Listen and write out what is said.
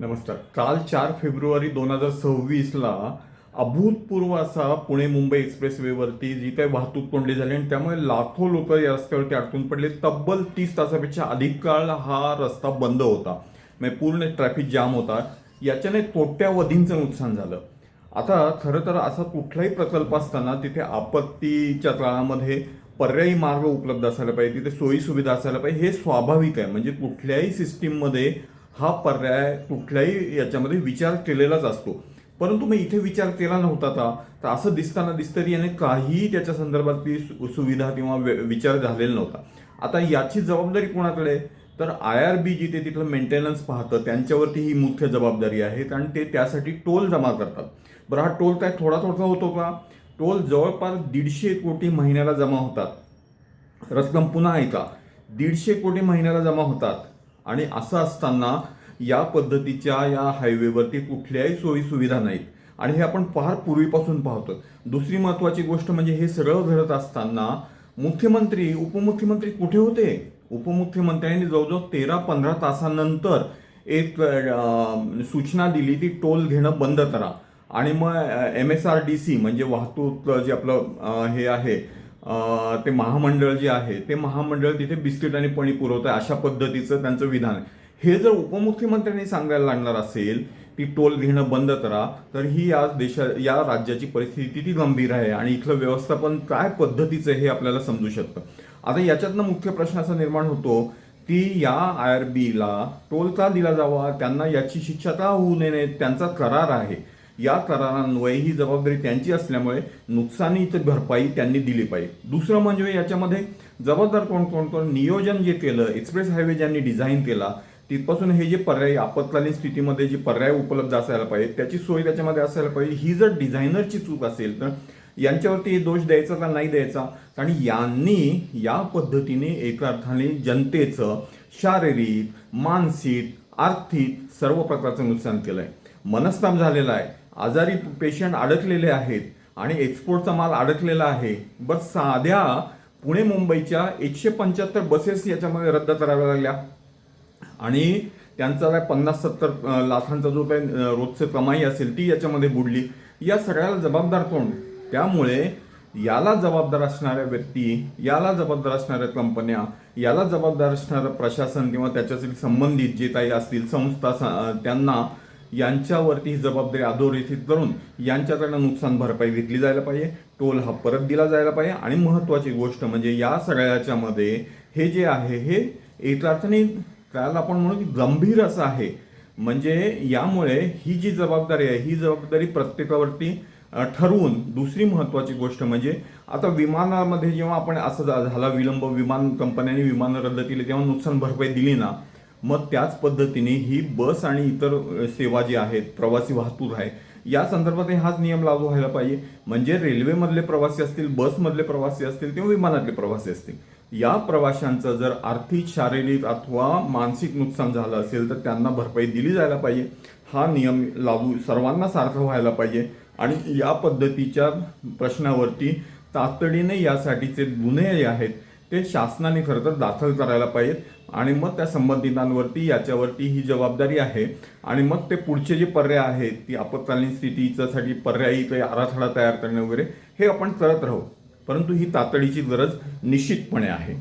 नमस्कार. काल चार फेब्रुवारी दोन हजार सव्वीसला अभूतपूर्व असा पुणे मुंबई एक्सप्रेसवेवरती जी काही वाहतूक कोंडी झाली आणि त्यामुळे लाखो लोक या रस्त्यावरती अडकून पडले. तब्बल तीस तासापेक्षा अधिक काळ हा रस्ता बंद होता. म्हणजे पूर्ण ट्रॅफिक जाम होता. याच्याने कोट्यावधींचं नुकसान झालं. आता खरं तर असा कुठलाही प्रकल्प असताना तिथे आपत्तीच्या काळामध्ये पर्यायी मार्ग उपलब्ध असायला पाहिजे तिथे सोयीसुविधा असायला पाहिजे हे स्वाभाविक आहे. म्हणजे कुठल्याही सिस्टीममध्ये हा पर्याय कुठल्याही याच्यामध्ये विचार केलेलाच असतो. परंतु मग इथे विचार केला नव्हता का? तर असं दिसताना दिसतं याने काहीही त्याच्या संदर्भातली सु- सुविधा किंवा विचार झालेला नव्हता. आता याची जबाबदारी कोणाकडे? तर आय आर बी जिथे तिथलं मेंटेनन्स पाहतं त्यांच्यावरती ही मुख्य जबाबदारी आहे आणि ते त्यासाठी टोल जमा करतात. बरं हा टोल काय थोडा थोडा होतो का? टोल जवळपास दीडशे कोटी महिन्याला जमा होतात. रक्कम पुन्हा ऐका. दीडशे कोटी महिन्याला जमा होतात. आणि असं असताना या पद्धतीच्या या हायवेवरती कुठल्याही सोयीसुविधा नाहीत. आणि हे आपण फार पूर्वीपासून पाहतो दुसरी महत्वाची गोष्ट म्हणजे हे सगळं घडत असताना मुख्यमंत्री उपमुख्यमंत्री कुठे होते? उपमुख्यमंत्र्यांनी जवळजवळ तेरा पंधरा तासानंतर एक सूचना दिली ती टोल घेणं बंद करा. आणि मग M S R D C म्हणजे वाहतूक जे आपलं हे आहे ते महामंडळ जे आहे ते महामंडळ तिथे बिस्किट आणि पाणी पुरवतं अशा पद्धतीचं त्यांचं विधान हे जर उपमुख्यमंत्र्यांनी सांगायला लागणार असेल ती टोल घेणं बंद करा तर ही आज देशा या राज्याची परिस्थिती किती गंभीर आहे आणि इथलं व्यवस्थापन काय पद्धतीचं हे आपल्याला समजू शकतं. आता याच्यातनं मुख्य प्रश्न असा निर्माण होतो की या आय आर बीला टोल का दिला जावा? त्यांना याची शिक्षा का होऊ नये? त्यांचा करार आहे. या करारांमुळे ही जबाबदारी त्यांची असल्यामुळे नुकसानीची भरपाई त्यांनी दिली पाहिजे. दुसरं म्हणजे याच्यामध्ये जबाबदार कोण कोण कोण? नियोजन जे केलं एक्सप्रेस हायवे ज्यांनी डिझाईन केला तिथपासून हे जे पर्याय आपत्कालीन स्थितीमध्ये जे पर्याय उपलब्ध असायला पाहिजे त्याची सोय त्याच्यामध्ये असायला पाहिजे. ही जर डिझायनरची चूक असेल तर यांच्यावरती दोष द्यायचा का नाही द्यायचा? आणि यांनी या पद्धतीने एका अर्थाने जनतेचं शारीरिक मानसिक आर्थिक सर्व प्रकारचं नुकसान केलंय. मनस्ताप झालेला आहे. आजारी पेशंट अडकलेले आहेत आणि एक्सपोर्टचा माल अडकलेला आहे. बस साध्या पुणे मुंबईच्या एकशे पंच्याहत्तर बसेस याच्यामध्ये रद्द कराव्या लागल्या. आणि त्यांचा काय पन्नास सत्तर लाखांचा जो काही रोजचे रोजचं कमाई असेल ती याच्यामध्ये बुडली. या सगळ्याला जबाबदार कोण? त्यामुळे याला जबाबदार असणाऱ्या व्यक्ती याला जबाबदार असणाऱ्या कंपन्या याला जबाबदार असणारं प्रशासन किंवा त्याच्याशी संबंधित जे काही असतील संस्था त्यांना यांच्यावरती ही जबाबदारी अधोरेखित करून यांच्याकडनं नुकसान भरपाई घेतली जायला पाहिजे टोल हा परत दिला जायला पाहिजे आणि महत्त्वाची गोष्ट म्हणजे या सगळ्याच्यामध्ये हे जे आहे हे एक अर्थाने त्याला आपण म्हणू की गंभीर असं आहे. म्हणजे यामुळे ही जी जबाबदारी आहे ही जबाबदारी प्रत्येकावरती ठरवून दुसरी महत्त्वाची गोष्ट म्हणजे आता विमानामध्ये जेव्हा आपण असं झा- झाला विलंब विमान कंपन्यांनी विमानं रद्द केली तेव्हा नुकसान भरपाई दिली ना मग त्याच पद्धतीने ही बस आणि इतर सेवा जी आहेत प्रवासी वाहतूक आहे या संदर्भात हाच नियम लागू व्हायला पाहिजे. म्हणजे रेल्वेमधले प्रवासी असतील बसमधले प्रवासी असतील किंवा विमानातले प्रवासी असतील या प्रवाशांचं जर आर्थिक शारीरिक अथवा मानसिक नुकसान झालं असेल तर त्यांना भरपाई दिली जायला पाहिजे. हा नियम लागू सर्वांना सारखा व्हायला पाहिजे. आणि या पद्धतीच्या प्रश्नावरती तातडीने यासाठीचे गुन्हे जे आहेत. ते शासनाने खरं तर दाखल करायला पाहिजेत. आणि मग त्या संबंधितांवरती याच्यावरती ही जबाबदारी आहे. आणि मग ते पुढचे जे पर्याय आहेत ती आपत्कालीन स्थितीच्यासाठी पर्यायी काही आराखडा तयार करणे वगैरे हे आपण करत राहू. परंतु ही तातडीची गरज निश्चितपणे आहे.